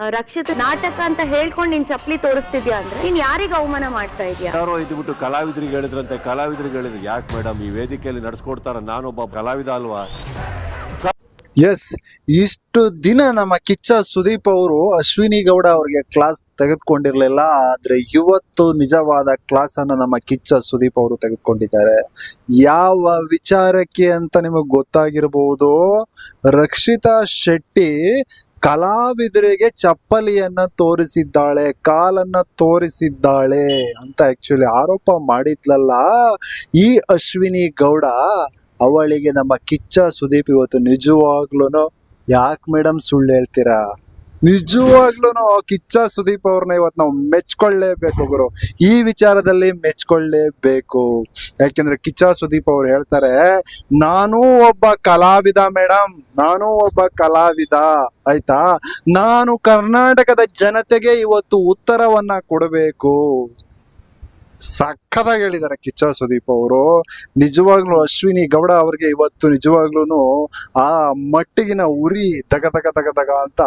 ರಕ್ಷಿತ ನಾಟಕ ಅಂತ ಹೇಳ್ಕೊಂಡು ನೀನ್ ಚಪ್ಲಿ ತೋರಿಸ್ತಿದ್ಯಾ ಅಂದ್ರೆ? ನೀನ್ ಯಾರಿಗ ಅವಮಾನ ಮಾಡ್ತಾ ಇದೀಯಾ? ಯಾರೋ ಇದ್ಬಿಟ್ಟು ಕಲಾವಿದ್ರಿಗೆ ಹೇಳಿದ್ರಂತೆ. ಕಲಾವಿದರಿಗೆ ಹೇಳಿದ್ರು, ಯಾಕೆ ಮೇಡಮ್? ಈ ವೇದಿಕೆಯಲ್ಲಿ ನಡ್ಸ್ಕೊಡ್ತಾರ, ನಾನೊಬ್ಬ ಕಲಾವಿದ ಅಲ್ವಾ? ಎಸ್ ಇಷ್ಟು ದಿನ ನಮ್ಮ ಕಿಚ್ಚ ಸುದೀಪ್ ಅವರು, ಅಶ್ವಿನಿ ಗೌಡ ಅವ್ರಿಗೆ ಕ್ಲಾಸ್ ತೆಗೆದುಕೊಂಡಿರ್ಲಿಲ್ಲ, ಆದ್ರೆ ಇವತ್ತು ನಿಜವಾದ ಕ್ಲಾಸನ್ನು ನಮ್ಮ ಕಿಚ್ಚ ಸುದೀಪ್ ಅವರು ತೆಗೆದುಕೊಂಡಿದ್ದಾರೆ. ಯಾವ ವಿಚಾರಕ್ಕೆ ಅಂತ ನಿಮಗೆ ಗೊತ್ತಾಗಿರಬಹುದು ರಕ್ಷಿತಾ ಶೆಟ್ಟಿ ಕಲಾವಿದರಿಗೆ ಚಪ್ಪಲಿಯನ್ನ ತೋರಿಸಿದ್ದಾಳೆ, ಕಾಲನ್ನ ತೋರಿಸಿದ್ದಾಳೆ ಅಂತ ಆಕ್ಚುಲಿ ಆರೋಪ ಮಾಡಿದ್ಲಲ್ಲ ಈ ಅಶ್ವಿನಿ ಗೌಡ. ಅವಳಿಗೆ ನಮ್ಮ ಕಿಚ್ಚ ಸುದೀಪ್ ಇವತ್ತು ನಿಜವಾಗ್ಲೂ ಯಾಕೆ ಮೇಡಮ್ ಸುಳ್ಳು ಹೇಳ್ತೀರಾ? ನಿಜವಾಗ್ಲೂ ಕಿಚ್ಚ ಸುದೀಪ್ ಅವ್ರನ್ನ ಇವತ್ತು ನಾವು ಮೆಚ್ಕೊಳ್ಳೇಬೇಕು ಗುರು. ಈ ವಿಚಾರದಲ್ಲಿ ಮೆಚ್ಕೊಳ್ಳೇಬೇಕು. ಯಾಕೆಂದ್ರೆ ಕಿಚ್ಚ ಸುದೀಪ್ ಅವ್ರು ಹೇಳ್ತಾರೆ, ನಾನು ಒಬ್ಬ ಕಲಾವಿದ ಮೇಡಮ್ ನಾನು ಒಬ್ಬ ಕಲಾವಿದ. ಆಯ್ತಾ? ನಾನು ಕರ್ನಾಟಕದ ಜನತೆಗೆ ಇವತ್ತು ಉತ್ತರವನ್ನ ಕೊಡಬೇಕು. ಸಖತ್ತಾಗಿ ಹೇಳಿದ್ದಾರೆ ಕಿಚ್ಚ ಸುದೀಪ್ ಅವರು. ನಿಜವಾಗ್ಲೂ ಅಶ್ವಿನಿ ಗೌಡ ಅವ್ರಿಗೆ ಇವತ್ತು ನಿಜವಾಗ್ಲೂ ಆ ಮಟ್ಟಿಗಿನ ಉರಿ ತಗ ತಗ ತಗ ತಗ ಅಂತ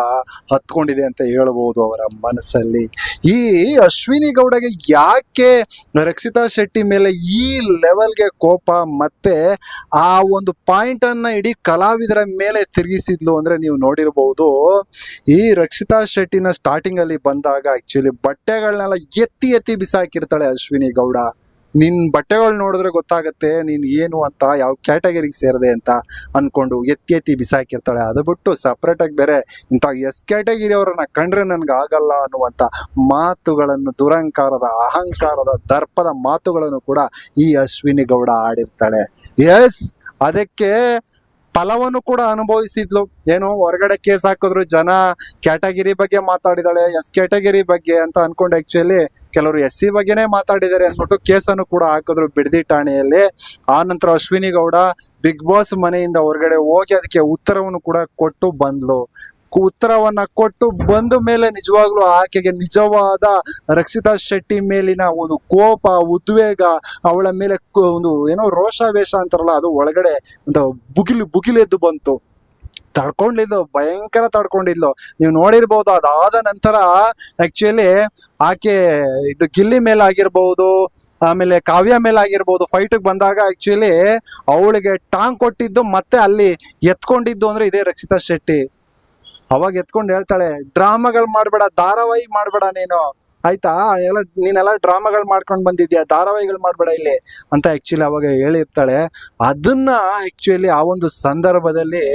ಹತ್ಕೊಂಡಿದೆ ಅಂತ ಹೇಳ್ಬೋದು ಅವರ ಮನಸ್ಸಲ್ಲಿ. ಈ ಅಶ್ವಿನಿ ಗೌಡಗೆ ಯಾಕೆ ರಕ್ಷಿತಾ ಶೆಟ್ಟಿ ಮೇಲೆ ಈ ಲೆವೆಲ್ಗೆ ಕೋಪ ಮತ್ತೆ ಆ ಒಂದು ಪಾಯಿಂಟ್ ಅನ್ನ ಇಡೀ ಕಲಾವಿದರ ಮೇಲೆ ತಿರುಗಿಸಿದ್ಲು ಅಂದ್ರೆ ನೀವು ನೋಡಿರಬಹುದು ಈ ರಕ್ಷಿತಾ ಶೆಟ್ಟಿನ ಸ್ಟಾರ್ಟಿಂಗ್ ಅಲ್ಲಿ ಬಂದಾಗ ಆಕ್ಚುಲಿ ಬಟ್ಟೆಗಳನ್ನೆಲ್ಲ ಎತ್ತಿ ಎತ್ತಿ ಬಿಸಾಕಿರ್ತಾಳೆ ಅಶ್ವಿನಿ ಗೌಡ. ನಿನ್ ಬಟ್ಟೆಗಳು ನೋಡಿದ್ರೆ ಗೊತ್ತಾಗತ್ತೆ, ನೀನ್ ಏನು ಅಂತ, ಯಾವ ಕ್ಯಾಟಗರಿಗೆ ಸೇರಿದೆ ಅಂತ ಅನ್ಕೊಂಡು ಎತ್ತಿ ಎತ್ತಿ ಬಿಸಾಕಿರ್ತಾಳೆ. ಅದು ಬಿಟ್ಟು ಸಪ್ರೇಟಾಗಿ ಬೇರೆ ಇಂಥ ಎಸ್ ಕ್ಯಾಟಗಿರಿ ಅವರನ್ನ ಕಂಡ್ರೆ ನನ್ಗೆ ಆಗಲ್ಲ ಅನ್ನುವಂತ ಮಾತುಗಳನ್ನು, ದುರಂಕಾರದ, ಅಹಂಕಾರದ, ದರ್ಪದ ಮಾತುಗಳನ್ನು ಕೂಡ ಈ ಅಶ್ವಿನಿ ಗೌಡ ಆಡಿರ್ತಾಳೆ. ಎಸ್ ಅದಕ್ಕೆ ಫಲವನ್ನು ಕೂಡ ಅನುಭವಿಸಿದ್ಲು. ಏನು ಹೊರಗಡೆ ಕೇಸ್ ಹಾಕಿದ್ರು, ಜನ ಕ್ಯಾಟಗಿರಿ ಬಗ್ಗೆ ಮಾತಾಡಿದಾಳೆ, ಎಸ್ ಕ್ಯಾಟಗಿರಿ ಬಗ್ಗೆ ಅಂತ ಅನ್ಕೊಂಡು ಆಕ್ಚುಲಿ ಕೆಲವರು ಎಸ್ ಸಿ ಬಗ್ಗೆನೇ ಮಾತಾಡಿದ್ದಾರೆ ಅಂದ್ಬಿಟ್ಟು ಕೇಸನ್ನು ಕೂಡ ಹಾಕಿದ್ರು ಬಿಡದಿ ಠಾಣೆಯಲ್ಲಿ. ಆ ನಂತರ ಅಶ್ವಿನಿ ಗೌಡ, ಬಿಗ್ ಬಾಸ್ ಮನೆಯಿಂದ ಹೊರಗಡೆ ಹೋಗಿ ಅದಕ್ಕೆ ಉತ್ತರವನ್ನು ಕೂಡ ಕೊಟ್ಟು ಬಂದ್ಲು. ಉತ್ತರವನ್ನ ಕೊಟ್ಟು ಬಂದ ಮೇಲೆ ನಿಜವಾಗ್ಲೂ ಆಕೆಗೆ ನಿಜವಾದ ರಕ್ಷಿತಾ ಶೆಟ್ಟಿ ಮೇಲಿನ ಒಂದು ಕೋಪ, ಉದ್ವೇಗ, ಅವಳ ಮೇಲೆ ಒಂದು ಏನೋ ರೋಷಾವೇಶ ಅಂತಾರಲ್ಲ, ಅದು ಒಳಗಡೆ ಒಂದು ಬುಗಿಲು, ಬುಗಿಲೆದ್ದು ಬಂತು. ತಡ್ಕೊಂಡಿದ್ಲು, ಭಯಂಕರ ತಡ್ಕೊಂಡಿದ್ಲು. ನೀವು ನೋಡಿರ್ಬೋದು, ಅದಾದ ನಂತರ ಆಕ್ಚುಲಿ ಆಕೆ ಇದು ಗಿಲ್ಲಿ ಮೇಲೆ ಆಗಿರ್ಬಹುದು ಆಮೇಲೆ ಕಾವ್ಯ ಮೇಲೆ ಆಗಿರ್ಬೋದು ಫೈಟಿಗೆ ಬಂದಾಗ ಆಕ್ಚುಲಿ ಅವಳಿಗೆ ಟಾಂಗ್ ಕೊಟ್ಟಿದ್ದು ಮತ್ತೆ ಅಲ್ಲಿ ಎತ್ಕೊಂಡಿದ್ದು ಅಂದ್ರೆ ಇದೇ ರಕ್ಷಿತಾ ಶೆಟ್ಟಿ. ಅವಾಗ ಎತ್ಕೊಂಡು ಹೇಳ್ತಾಳೆ, ಡ್ರಾಮಾಗಳು ಮಾಡಬೇಡ, ಧಾರಾವಾಹಿ ಮಾಡಬೇಡ ನೀನು. ಆಯ್ತಾ? ಎಲ್ಲ, ನೀನೆಲ್ಲ ಡ್ರಾಮಾಗಳು ಮಾಡ್ಕೊಂಡು ಬಂದಿದ್ಯಾ? ಧಾರಾವಾಹಿಗಳು ಮಾಡಬೇಡ ಇಲ್ಲಿ ಅಂತ ಆ್ಯಕ್ಚುಲಿ ಅವಾಗ ಹೇಳಿರ್ತಾಳೆ. ಅದನ್ನ ಆ್ಯಕ್ಚುಲಿ ಆ ಒಂದು ಸಂದರ್ಭದಲ್ಲಿ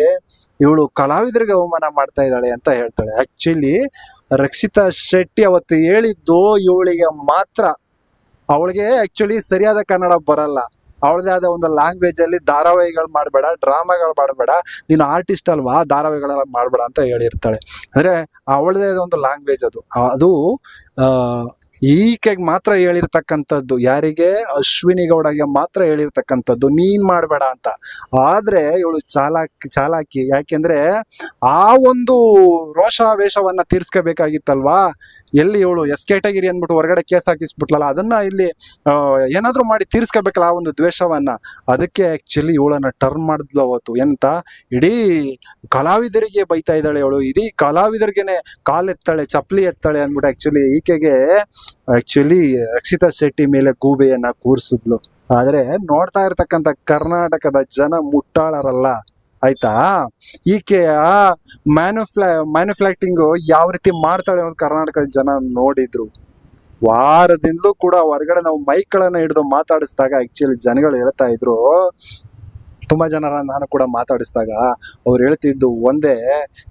ಇವಳು ಕಲಾವಿದರಿಗೆ ಅವಮಾನ ಮಾಡ್ತಾ ಇದ್ದಾಳೆ ಅಂತ ಹೇಳ್ತಾಳೆ. ಆ್ಯಕ್ಚುಲಿ ರಕ್ಷಿತಾ ಶೆಟ್ಟಿ ಅವತ್ತು ಹೇಳಿದ್ದು ಇವಳಿಗೆ ಮಾತ್ರ. ಅವಳಿಗೆ ಆ್ಯಕ್ಚುಲಿ ಸರಿಯಾದ ಕನ್ನಡ ಬರಲ್ಲ. ಅವಳದೇ ಆದ ಒಂದು ಲ್ಯಾಂಗ್ವೇಜ್ ಅಲ್ಲಿ ಧಾರಾವಾಹಿಗಳು ಮಾಡಬೇಡ ಡ್ರಾಮಾಗಳು ಮಾಡಬೇಡ, ನೀನು ಆರ್ಟಿಸ್ಟ್ ಅಲ್ವಾ, ಧಾರಾವಾಹಿಗಳೆಲ್ಲ ಮಾಡಬೇಡ ಅಂತ ಹೇಳಿರ್ತಾಳೆ. ಅಂದ್ರೆ ಅವಳದೇ ಆದ ಒಂದು ಲ್ಯಾಂಗ್ವೇಜ್ ಅದು. ಅದು ಈಕೆಗೆ ಮಾತ್ರ ಹೇಳಿರ್ತಕ್ಕಂಥದ್ದು, ಯಾರಿಗೆ? ಅಶ್ವಿನಿ ಗೌಡಗೆ ಮಾತ್ರ ಹೇಳಿರ್ತಕ್ಕಂಥದ್ದು, ನೀನ್ ಮಾಡಬೇಡ ಅಂತ. ಆದ್ರೆ ಇವಳು ಚಾಲಾಕಿ ಚಾಲಾಕಿ. ಯಾಕೆಂದ್ರೆ ಆ ಒಂದು ರೋಷಾವೇಶವನ್ನ ತೀರ್ಸ್ಕೋಬೇಕಾಗಿತ್ತಲ್ವಾ? ಎಲ್ಲಿ ಇವಳು ಎಸ್ ಕ್ಯಾಟಗಿರಿ ಅಂದ್ಬಿಟ್ಟು ಹೊರಗಡೆ ಕೇಸ್ ಹಾಕಿಸ್ಬಿಟ್ಲಲ್ಲ, ಅದನ್ನ ಇಲ್ಲಿ ಏನಾದರೂ ಮಾಡಿ ತೀರ್ಸ್ಕೋಬೇಕಲ್ಲ ಆ ಒಂದು ದ್ವೇಷವನ್ನ. ಅದಕ್ಕೆ ಆಕ್ಚುಲಿ ಇವಳನ್ನ ಟರ್ನ್ ಮಾಡಿದ್ಲು ಅವತ್ತು. ಎಂತ? ಇಡೀ ಕಲಾವಿದರಿಗೆ ಬೈತಾ ಇದ್ದಾಳೆ ಇವಳು ಇಡೀ ಕಲಾವಿದರಿಗೆನೆ ಕಾಲ್ ಎತ್ತಾಳೆ ಚಪ್ಪಲಿ ಎತ್ತಾಳೆ ಅಂದ್ಬಿಟ್ಟು ಆಕ್ಚುಲಿ ಈಕೆಗೆ ಆಕ್ಚುಲಿ ರಕ್ಷಿತಾ ಶೆಟ್ಟಿ ಮೇಲೆ ಗೂಬೆಯನ್ನ ಕೂರಿಸಿದ್ಲು. ಆದ್ರೆ ನೋಡ್ತಾ ಇರ್ತಕ್ಕಂಥ ಕರ್ನಾಟಕದ ಜನ ಮುಟ್ಟಾಳರಲ್ಲ. ಆಯ್ತಾ? ಈಕೆಯ ಮ್ಯಾನುಫ್ಲಾ ಮ್ಯಾನುಫ್ಯಾಕ್ಟಿಂಗ್ ಯಾವ ರೀತಿ ಮಾಡ್ತಾಳೆ ಅನ್ನೋದು ಕರ್ನಾಟಕದ ಜನ ನೋಡಿದ್ರು. ವಾರದಿಂದಲೂ ಕೂಡ ಹೊರಗಡೆ ನಾವು ಮೈಕ್ಗಳನ್ನ ಹಿಡಿದು ಮಾತಾಡಿಸಿದಾಗ ಆಕ್ಚುಲಿ ಜನಗಳು ಹೇಳ್ತಾ ಇದ್ರು, ತುಂಬಾ ಜನರ ನಾನು ಕೂಡ ಮಾತಾಡಿಸಿದಾಗ ಅವ್ರು ಹೇಳ್ತಿದ್ದು ಒಂದೇ,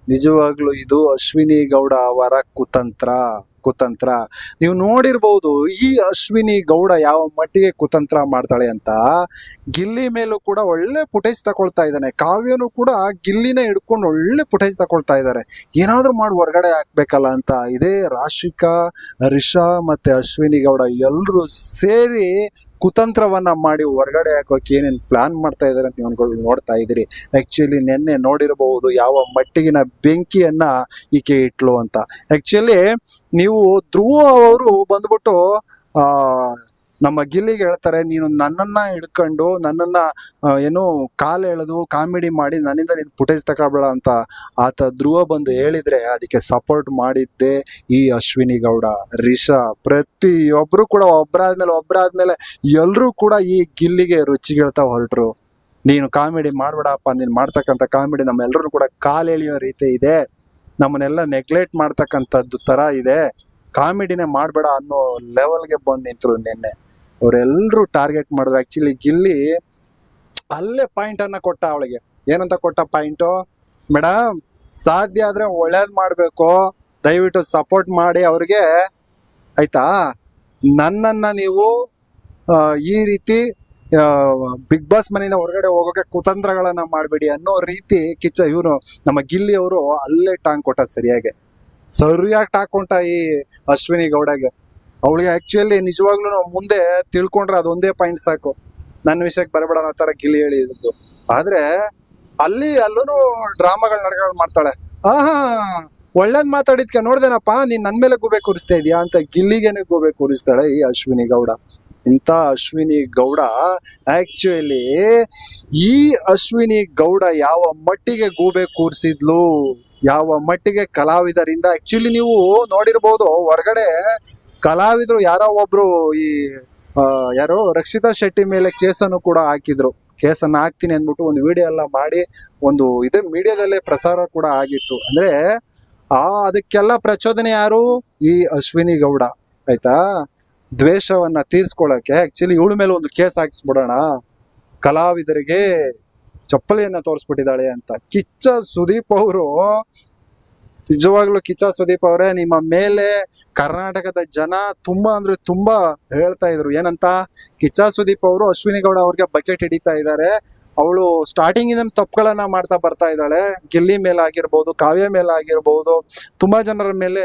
ನಿಜವಾಗ್ಲೂ ಇದು ಅಶ್ವಿನಿ ಗೌಡ ಅವರ ಕುತಂತ್ರ. ಕುತಂತ್ರ. ನೀವು ನೋಡಿರ್ಬೋದು ಈ ಅಶ್ವಿನಿ ಗೌಡ ಯಾವ ಮಟ್ಟಿಗೆ ಕುತಂತ್ರ ಮಾಡ್ತಾಳೆ ಅಂತ ಗಿಲ್ಲಿ ಮೇಲೂ ಕೂಡ ಒಳ್ಳೆ ಫುಟೇಜ್ ತಗೊಳ್ತಾ ಇದ್ದಾನೆ. ಕಾವ್ಯನು ಕೂಡ ಗಿಲ್ಲಿನ ಹಿಡ್ಕೊಂಡು ಒಳ್ಳೆ ಫುಟೇಜ್ ತಗೊಳ್ತಾ ಇದ್ದಾರೆ. ಏನಾದರೂ ಮಾಡಿ ಹೊರಗಡೆ ಹಾಕ್ಬೇಕಲ್ಲ ಅಂತ ಇದೇ ರಾಶಿಕಾ, ರಿಷಾ ಮತ್ತೆ ಅಶ್ವಿನಿ ಗೌಡ ಎಲ್ಲರೂ ಸೇರಿ ಕುತಂತ್ರವನ್ನ ಮಾಡಿ ಹೊರಗಡೆ ಹಾಕೋಕೆ ಏನೇನು ಪ್ಲಾನ್ ಮಾಡ್ತಾ ಇದ್ದಾರೆ ಅಂತ ನೀವು ನೋಡ್ತಾ ಇದ್ದೀರಿ. ಆ್ಯಕ್ಚುಲಿ ನಿನ್ನೆ ನೋಡಿರಬಹುದು ಯಾವ ಮಟ್ಟಿಗಿನ ಬೆಂಕಿಯನ್ನ ಈಕೆ ಇಟ್ಲು ಅಂತ. ಆಕ್ಚುಲಿ ನೀವು ಧ್ರುವ ಅವರು ಬಂದ್ಬಿಟ್ಟು ನಮ್ಮ ಗಿಲ್ಲಿಗೆ ಹೇಳ್ತಾರೆ, ನೀನು ನನ್ನನ್ನ ಹಿಡ್ಕೊಂಡು, ನನ್ನನ್ನ ಏನು ಕಾಲು ಎಳೆದು ಕಾಮಿಡಿ ಮಾಡಿ, ನನ್ನಿಂದ ನೀನು ಫುಟೇಜ್ ತಗೋಬೇಡ ಅಂತ ಆತ ಧ್ರುವ ಬಂದು ಹೇಳಿದ್ರೆ, ಅದಕ್ಕೆ ಸಪೋರ್ಟ್ ಮಾಡಿದ್ದೆ ಈ ಅಶ್ವಿನಿ ಗೌಡ, ರಿಷಾ ಪ್ರತಿಯೊಬ್ಬರು ಕೂಡ ಒಬ್ಬರಾದ್ಮೇಲೆ ಒಬ್ಬರಾದ್ಮೇಲೆ ಎಲ್ಲರೂ ಕೂಡ ಈ ಗಿಲ್ಲಿಗೆ ರುಚಿಗಿಳ್ತಾ ಹೊರಟ್ರು. ನೀನು ಕಾಮಿಡಿ ಮಾಡಬೇಡಪ್ಪ, ನೀನು ಮಾಡ್ತಕ್ಕಂಥ ಕಾಮಿಡಿ ನಮ್ಮೆಲ್ಲರೂ ಕೂಡ ಕಾಲು ಎಳೆಯೋ ರೀತಿ ಇದೆ. ನಮ್ಮನ್ನೆಲ್ಲ ನೆಗ್ಲೆಕ್ಟ್ ಮಾಡ್ತಕ್ಕಂಥದ್ದು ತರ ಇದೆ. ಕಾಮಿಡಿನೇ ಮಾಡಬೇಡ ಅನ್ನೋ ಲೆವೆಲ್ಗೆ ಬಂದು ನಿಂತರು ನಿನ್ನೆ. ಅವರೆಲ್ಲರೂ ಟಾರ್ಗೆಟ್ ಮಾಡಿದ್ರು. ಆ್ಯಕ್ಚುಲಿ ಗಿಲ್ಲಿ ಅಲ್ಲೇ ಪಾಯಿಂಟ್ ಅನ್ನ ಕೊಟ್ಟ ಅವಳಿಗೆ. ಏನಂತ ಕೊಟ್ಟ ಪಾಯಿಂಟು ಮೇಡಮ್ ಸಾಧ್ಯ ಆದ್ರೆ ಒಳ್ಳೇದು ಮಾಡಬೇಕು. ದಯವಿಟ್ಟು ಸಪೋರ್ಟ್ ಮಾಡಿ ಅವ್ರಿಗೆ. ಆಯ್ತಾ? ನನ್ನನ್ನ ನೀವು ಈ ರೀತಿ ಬಿಗ್ ಬಾಸ್ ಮನೆಯಿಂದ ಹೊರಗಡೆ ಹೋಗೋಕೆ ಕುತಂತ್ರಗಳನ್ನ ಮಾಡಬೇಡಿ ಅನ್ನೋ ರೀತಿ ಕಿಚ್ಚ ಇವನು. ನಮ್ಮ ಗಿಲ್ಲಿ ಅವರು ಅಲ್ಲೇ ಟಾಂಗ್ ಕೊಟ್ಟ ಸರಿಯಾಗಿ. ಸರಿಯಾಗಿ ಟಾಕೊಂಟ ಈ ಅಶ್ವಿನಿ ಗೌಡಗೆ. ಅವಳಿಗೆ ಆಕ್ಚುಲಿ ನಿಜವಾಗ್ಲೂ ಮುಂದೆ ತಿಳ್ಕೊಂಡ್ರೆ ಅದೊಂದೇ ಪಾಯಿಂಟ್ ಸಾಕು. ನನ್ನ ವಿಷಯಕ್ಕೆ ಬರಬೇಡ ಅನ್ನೋ ಗಿಲ್ಲಿ ಹೇಳಿದ್ದು. ಆದ್ರೆ ಅಲ್ಲಿ ಅಲ್ಲೂ ಡ್ರಾಮಾಗಳು ನಡ್ಕೊಂಡು ಮಾಡ್ತಾಳೆ. ಆಹಾ, ಒಳ್ಳೇದ್ ಮಾತಾಡಿದ್ಕೆ ನೋಡ್ದೇನಪ್ಪ, ನೀನ್ ನನ್ ಮೇಲೆ ಗೂಬೆ ಕೂರಿಸ್ತಾ ಇದೀಯಾ? ಅಂತ ಗಿಲ್ಲಿಗೆನೆ ಗೂಬೆ ಕೂರಿಸ್ತಾಳೆ ಈ ಅಶ್ವಿನಿ ಗೌಡ. ಇಂಥ ಅಶ್ವಿನಿ ಗೌಡ ಆಕ್ಚುಲಿ ಈ ಅಶ್ವಿನಿ ಗೌಡ ಯಾವ ಮಟ್ಟಿಗೆ ಗೂಬೆ ಕೂರಿಸಿದ್ಲು? ಯಾವ ಮಟ್ಟಿಗೆ ಕಲಾವಿದರಿಂದ ಆಕ್ಚುಲಿ ನೀವು ನೋಡಿರ್ಬೋದು, ಹೊರಗಡೆ ಕಲಾವಿದರು ಯಾರೋ ಒಬ್ರು ಈ ಯಾರೋ ರಕ್ಷಿತಾ ಶೆಟ್ಟಿ ಮೇಲೆ ಕೇಸನ್ನು ಕೂಡ ಹಾಕಿದ್ರು. ಕೇಸನ್ನು ಹಾಕ್ತೀನಿ ಅಂದ್ಬಿಟ್ಟು ಒಂದು ವಿಡಿಯೋ ಎಲ್ಲ ಮಾಡಿ, ಒಂದು ಇದೇ ಮೀಡಿಯಾದಲ್ಲೇ ಪ್ರಸಾರ ಕೂಡ ಆಗಿತ್ತು. ಅಂದ್ರೆ, ಆ, ಅದಕ್ಕೆಲ್ಲ ಪ್ರಚೋದನೆ ಯಾರು? ಈ ಅಶ್ವಿನಿ ಗೌಡ, ಆಯ್ತಾ? ದ್ವೇಷವನ್ನ ತೀರ್ಸ್ಕೊಳಕ್ಕೆ ಆಕ್ಚುಲಿ ಇವಳ ಮೇಲೆ ಒಂದು ಕೇಸ್ ಹಾಕಿಸ್ಬಿಡೋಣ. ಕಲಾವಿದರಿಗೆ ಚಪ್ಪಲಿಯನ್ನ ತೋರಿಸ್ಬಿಟ್ಟಿದ್ದಾಳೆ ಅಂತ. ಕಿಚ್ಚ ಸುದೀಪ್ ಅವರು, ನಿಜವಾಗ್ಲೂ ಕಿಚ್ಚ ಸುದೀಪ್ ಅವರೇ, ನಿಮ್ಮ ಮೇಲೆ ಕರ್ನಾಟಕದ ಜನ ತುಂಬಾ ಅಂದ್ರೆ ತುಂಬಾ ಹೇಳ್ತಾ ಇದ್ರು. ಏನಂತ? ಕಿಚ್ಚ ಸುದೀಪ್ ಅವರು ಅಶ್ವಿನಿ ಗೌಡ ಅವ್ರಿಗೆ ಬಕೆಟ್ ಹಿಡಿತಾ ಇದ್ದಾರೆ. ಅವಳು ಸ್ಟಾರ್ಟಿಂಗ್ ಇಂದ ತಪ್ಪುಗಳನ್ನ ಮಾಡ್ತಾ ಬರ್ತಾ ಇದ್ದಾಳೆ. ಗಿಲ್ಲಿ ಮೇಲೆ ಆಗಿರ್ಬೋದು ಕಾವ್ಯ ಮೇಲೆ ಆಗಿರ್ಬೋದು ತುಂಬಾ ಜನರ ಮೇಲೆ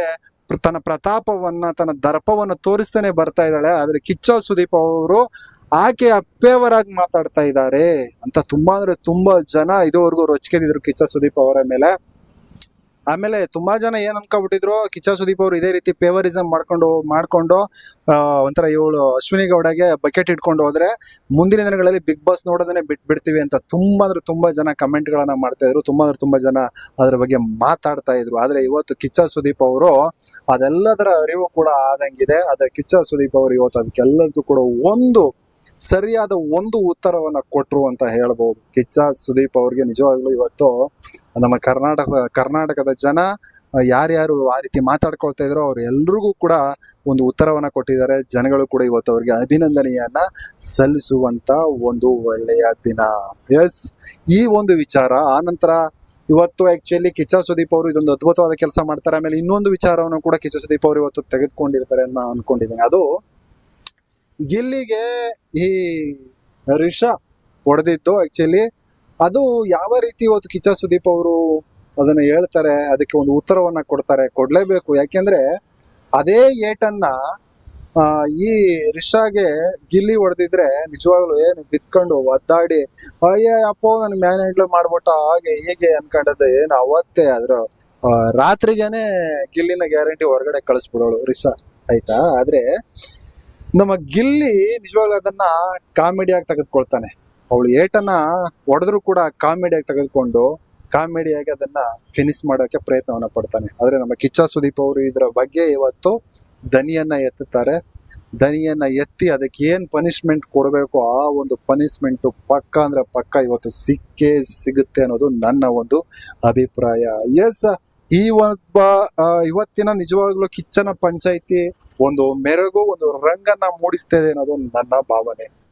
ತನ್ನ ಪ್ರತಾಪವನ್ನ, ತನ್ನ ದರ್ಪವನ್ನ ತೋರಿಸ್ತಾನೆ ಬರ್ತಾ ಇದ್ದಾಳೆ. ಆದ್ರೆ ಕಿಚ್ಚ ಸುದೀಪ್ ಅವರು ಆಕೆ ಅಪ್ಪೇವರಾಗಿ ಮಾತಾಡ್ತಾ ಇದ್ದಾರೆ ಅಂತ ತುಂಬಾ ಅಂದ್ರೆ ತುಂಬಾ ಜನ ಇದುವರೆಗೂ ರೊಚ್ಕೆದಿದ್ರು ಕಿಚ್ಚ ಸುದೀಪ್ ಅವರ ಮೇಲೆ. ಆಮೇಲೆ ತುಂಬಾ ಜನ ಏನ್ ಅನ್ಕೊಬಿಟ್ಟಿದ್ರು ಕಿಚ್ಚ ಸುದೀಪ್ ಅವರು ಇದೇ ರೀತಿ ಪೇವರಿಸಮ್ ಮಾಡ್ಕೊಂಡು ಮಾಡ್ಕೊಂಡು ಒಂಥರ ಇವಳು ಅಶ್ವಿನಿ ಗೌಡಗೆ ಬಕೆಟ್ ಇಟ್ಕೊಂಡು ಹೋದ್ರೆ ಮುಂದಿನ ದಿನಗಳಲ್ಲಿ ಬಿಗ್ ಬಾಸ್ ನೋಡೋದನ್ನೇ ಬಿಟ್, ಬಿಡ್ತೀವಿ ಅಂತ ತುಂಬಾ ಅಂದ್ರೆ ತುಂಬಾ ಜನ ಕಮೆಂಟ್ ಗಳನ್ನ ಮಾಡ್ತಾ ಇದ್ರು. ತುಂಬಾ ಅಂದ್ರೆ ತುಂಬಾ ಜನ ಅದ್ರ ಬಗ್ಗೆ ಮಾತಾಡ್ತಾ ಇದ್ರು. ಆದ್ರೆ ಇವತ್ತು ಕಿಚ್ಚ ಸುದೀಪ್ ಅವರು ಅದೆಲ್ಲದರ ಅರಿವು ಕೂಡ ಆದಂಗಿದೆ. ಆದ್ರೆ ಕಿಚ್ಚ ಸುದೀಪ್ ಅವರು ಇವತ್ತು ಅದಕ್ಕೆಲ್ಲದಕ್ಕೂ ಕೂಡ ಒಂದು ಸರಿಯಾದ ಒಂದು ಉತ್ತರವನ್ನ ಕೊಟ್ರು ಅಂತ ಹೇಳ್ಬೋದು. ಕಿಚ್ಚ, ಸುದೀಪ್ ಅವ್ರಿಗೆ ನಿಜವಾಗ್ಲೂ ಇವತ್ತು ನಮ್ಮ ಕರ್ನಾಟಕದ ಕರ್ನಾಟಕದ ಜನ ಯಾರ್ಯಾರು ಆ ರೀತಿ ಮಾತಾಡ್ಕೊಳ್ತಾ ಇದ್ರು ಅವ್ರು ಎಲ್ರಿಗೂ ಕೂಡ ಒಂದು ಉತ್ತರವನ್ನ ಕೊಟ್ಟಿದ್ದಾರೆ. ಜನಗಳು ಕೂಡ ಇವತ್ತು ಅವ್ರಿಗೆ ಅಭಿನಂದನೆಯನ್ನ ಸಲ್ಲಿಸುವಂತ ಒಂದು ಒಳ್ಳೆಯ ದಿನ. ಎಸ್ ಈ ಒಂದು ವಿಚಾರ ಆನಂತರ ಇವತ್ತು ಆಕ್ಚುಲಿ ಕಿಚ್ಚ, ಸುದೀಪ್ ಅವರು ಇದೊಂದು ಅದ್ಭುತವಾದ ಕೆಲಸ ಮಾಡ್ತಾರೆ. ಆಮೇಲೆ ಇನ್ನೊಂದು ವಿಚಾರವನ್ನು ಕೂಡ ಕಿಚ್ಚ, ಸುದೀಪ್ ಅವರು ಇವತ್ತು ತೆಗೆದುಕೊಂಡಿರ್ತಾರೆ ಅಂತ ನಾನು ಅದು ಗಿಲ್ಲಿಗೆ ಈ ರಿಷಾ ಹೊಡೆದಿತ್ತು ಆಕ್ಚುಲಿ ಅದು ಯಾವ ರೀತಿ ಇವತ್ತು ಕಿಚ್ಚ ಸುದೀಪ್ ಅವರು ಅದನ್ನ ಹೇಳ್ತಾರೆ, ಅದಕ್ಕೆ ಒಂದು ಉತ್ತರವನ್ನ ಕೊಡ್ತಾರೆ, ಕೊಡ್ಲೇಬೇಕು. ಯಾಕೆಂದ್ರೆ ಅದೇ ಏಟನ್ನ ಈ ರಿಷಾಗೆ ಗಿಲ್ಲಿ ಹೊಡೆದಿದ್ರೆ ನಿಜವಾಗ್ಲೂ ಏನು ಬಿತ್ಕೊಂಡು ಒದ್ದಾಡಿ, ಅಯ್ಯೋ ಅಪ್ಪ ನನ್ ಮ್ಯಾನ್ ಹ್ಯಾಂಡ್ಲ್ ಮಾಡ್ಬಿಟ್ಟ ಹಾಗೆ ಹೀಗೆ ಅನ್ಕೊಂಡದ್ದು ಏನು ಅವತ್ತೇ ಅದ್ರ ರಾತ್ರಿಗೆನೇ ಗಿಲ್ಲಿನ ಗ್ಯಾರಂಟಿ ಹೊರಗಡೆ ಕಳಿಸ್ಬಿಡೋಳು ರಿಷಾ, ಆಯ್ತಾ? ಆದ್ರೆ ನಮ್ಮ ಗಿಲ್ಲಿ ನಿಜವಾಗ್ಲೂ ಅದನ್ನ ಕಾಮಿಡಿಯಾಗಿ ತೆಗೆದುಕೊಳ್ತಾನೆ. ಅವಳು ಏಟನ್ನ ಹೊಡೆದ್ರು ಕೂಡ ಕಾಮಿಡಿಯಾಗಿ ತೆಗೆದುಕೊಂಡು ಕಾಮಿಡಿಯಾಗಿ ಅದನ್ನ ಫಿನಿಶ್ ಮಾಡೋಕೆ ಪ್ರಯತ್ನವನ್ನ ಪಡ್ತಾನೆ. ಆದ್ರೆ ನಮ್ಮ ಕಿಚ್ಚ ಸುದೀಪ್ ಅವರು ಇದರ ಬಗ್ಗೆ ಇವತ್ತು ದನಿಯನ್ನ ಎತ್ತುತ್ತಾರೆ ದನಿಯನ್ನ ಎತ್ತಿ ಅದಕ್ಕೆ ಏನು ಪನಿಷ್ಮೆಂಟ್ ಕೊಡಬೇಕು ಆ ಒಂದು ಪನಿಷ್ಮೆಂಟ್ ಪಕ್ಕ ಅಂದ್ರೆ ಪಕ್ಕ ಇವತ್ತು ಸಿಕ್ಕೇ ಸಿಗುತ್ತೆ ಅನ್ನೋದು ನನ್ನ ಒಂದು ಅಭಿಪ್ರಾಯ. ಎಸ್ ಈ ಒಬ್ಬ ಇವತ್ತಿನ ನಿಜವಾಗ್ಲೂ ಕಿಚ್ಚನ ಪಂಚಾಯಿತಿ ಒಂದು ಮೆರಗು ಒಂದು ರಂಗನ್ನ ಮೂಡಿಸ್ತದೆ ಅನ್ನೋದು ನನ್ನ ಭಾವನೆ.